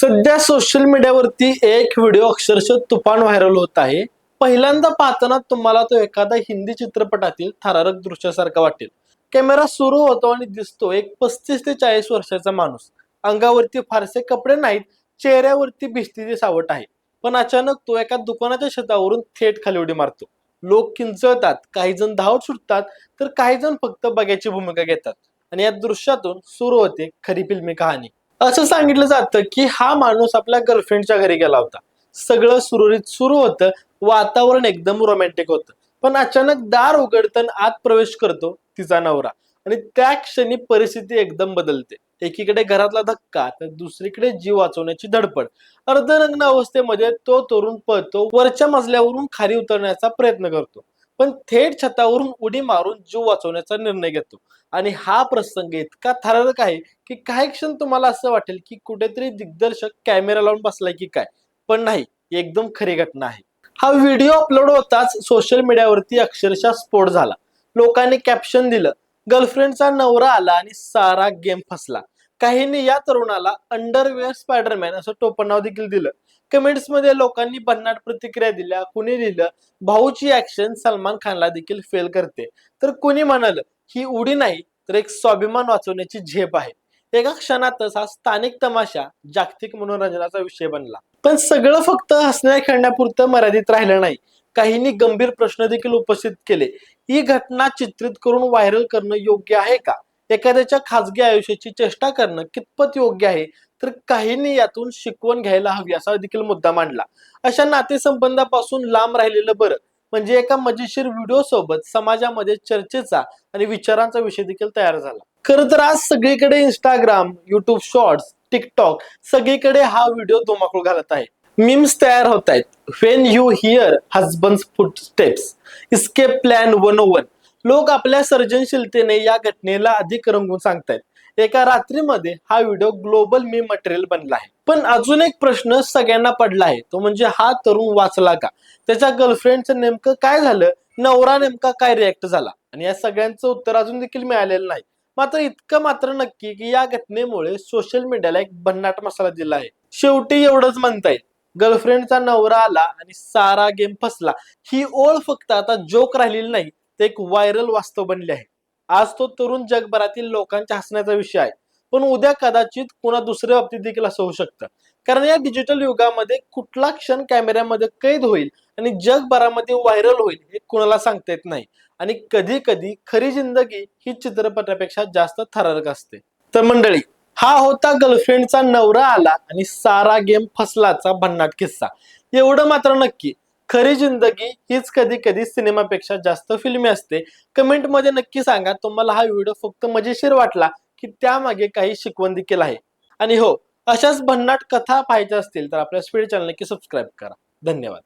सध्या सोशल मीडियावरती एक व्हिडिओ अक्षरशः तुफान व्हायरल होत आहे. पहिल्यांदा पाहताना तुम्हाला तो एखादा हिंदी चित्रपटातील थरारक दृश्यासारखा वाटेल. कॅमेरा सुरू होतो आणि दिसतो एक पस्तीस ते चाळीस वर्षाचा माणूस. अंगावरती फारसे कपडे नाहीत चेहऱ्यावरती भिस्तीची सावट आहे. पण अचानक तो एका दुकानाच्या छतावरून थेट खाली उडी मारतो. लोक किंचळतात काही जण धावत सुटतात तर काही जण फक्त बघायची भूमिका घेतात. आणि या दृश्यातून सुरू होते खरी फिल्मी कहाणी. असं सांगितलं जातं की हा माणूस आपल्या गर्लफ्रेंडच्या घरी गेला होता. सगळं सुरळीत सुरू होतं वातावरण एकदम रोमॅन्टिक होतं. पण अचानक दार उघडतं आणि आत प्रवेश करतो तिचा नवरा. आणि त्या क्षणी परिस्थिती एकदम बदलते. एकीकडे घरातला धक्का तर दुसरीकडे जीव वाचवण्याची धडपड. अर्धनग्न अवस्थेमध्ये तो तरुण पळतो वरच्या मजल्यावरून खाली उतरण्याचा प्रयत्न करतो. पण थेट छतावरून उडी मारून जीव वाचवण्याचा निर्णय घेतो. आणि हा प्रसंग इतका थरारक आहे की काही क्षण तुम्हाला असं वाटेल की कुठेतरी दिग्दर्शक कॅमेरा लावून बसलाय की काय? पण नाही एकदम खरी घटना आहे. हा व्हिडिओ अपलोड होताच सोशल मीडियावरती अक्षरशः स्फोट झाला. लोकांनी कॅप्शन दिलं गर्लफ्रेंडचा नवरा आला आणि सारा गेम फसला. काहींनी या तरुणाला अंडरवेअर स्पायडरमॅन असं टोपण नाव देखील दिलं. कमेंट्समध्ये लोकांनी भन्नाट प्रतिक्रिया दिल्या. कुणी लिहिलं भाऊची ऍक्शन सलमान खानला देखील फेल करते. तर कुणी म्हणाल ही उडी नाही तर एक स्वाभिमान वाचवण्याची झेप आहे. एका क्षणातच हा स्थानिक तमाशा जागतिक मनोरंजनाचा विषय बनला. पण सगळं फक्त हसण्या खेळण्यापुरतं मर्यादित राहिलं नाही. काहींनी गंभीर प्रश्न देखील उपस्थित केले. ही घटना चित्रित करून व्हायरल करणं योग्य आहे का? एखाद्याच्या खाजगी आयुष्याची चेष्टा करणं कितपत योग्य आहे तर काहींनी यातून शिकवण घ्यायला हवी असा देखील मुद्दा मांडला. अशा नातेसंबंधापासून लांब राहिलेलं बरं म्हणजे एका मजेशीर व्हिडिओ सोबत समाजामध्ये चर्चेचा आणि विचारांचा विषय देखील तयार झाला. खरं तर आज सगळीकडे इंस्टाग्राम युट्यूब शॉर्ट्स टिकटॉक सगळीकडे हा व्हिडिओ धुमाकूळ घालत आहे. मीम्स तयार होत आहेत. When you hear husband footsteps escape plan one one लोक आपल्या सर्जनशीलतेने या घटनेला अधिक रंगून सांगतायत. एका रात्रीमध्ये हा व्हिडिओ ग्लोबल मी मटेरियल बनला आहे. पण अजून एक प्रश्न सगळ्यांना पडला आहे. तो म्हणजे हा तरुण वाचला का? त्याच्या गर्लफ्रेंडचं नेमकं काय झालं? नवरा नेमका काय रिॲक्ट झाला? आणि या सगळ्यांचं उत्तर अजून देखील मिळालेलं नाही. मात्र इतकं मात्र नक्की की या घटनेमुळे सोशल मीडियाला एक भन्नाट मसाला दिला आहे. शेवटी एवढंच म्हणता येईल गर्लफ्रेंडचा नवरा आला आणि सारा गेम फसला. ही ओळ फक्त आता जोक राहिलेली नाही. ते एक व्हायरल वास्तव बनले आहे. आज तो तरुण जगभरातील लोकांच्या हसण्याचा विषय आहे. पण उद्या कदाचित कुणा दुसऱ्या बाबतीत देखील असं होऊ शकतं. कारण या डिजिटल युगामध्ये कुठला क्षण कॅमेऱ्यामध्ये कैद होईल आणि जगभरामध्ये व्हायरल होईल हे कुणाला सांगता येत नाही. आणि कधी कधी खरी जिंदगी ही चित्रपटापेक्षा जास्त थरारक असते. तर मंडळी हा होता गर्लफ्रेंडचा नवरा आला आणि सारा गेम फसलाचा भन्नाट किस्सा. एवढं मात्र नक्की. खरी जिंदगी हीच कधी कधी सिनेमापेक्षा जास्त फिल्मी असते. कमेंटमध्ये नक्की सांगा तुम्हाला हा व्हिडिओ फक्त मजेशीर वाटला की त्यामागे काही शिकवण देखील आहे. आणि हो अशाच भन्नाट कथा पाहायच्या असतील तर आपल्या स्पीड चॅनल नक्की सबस्क्राईब करा. धन्यवाद.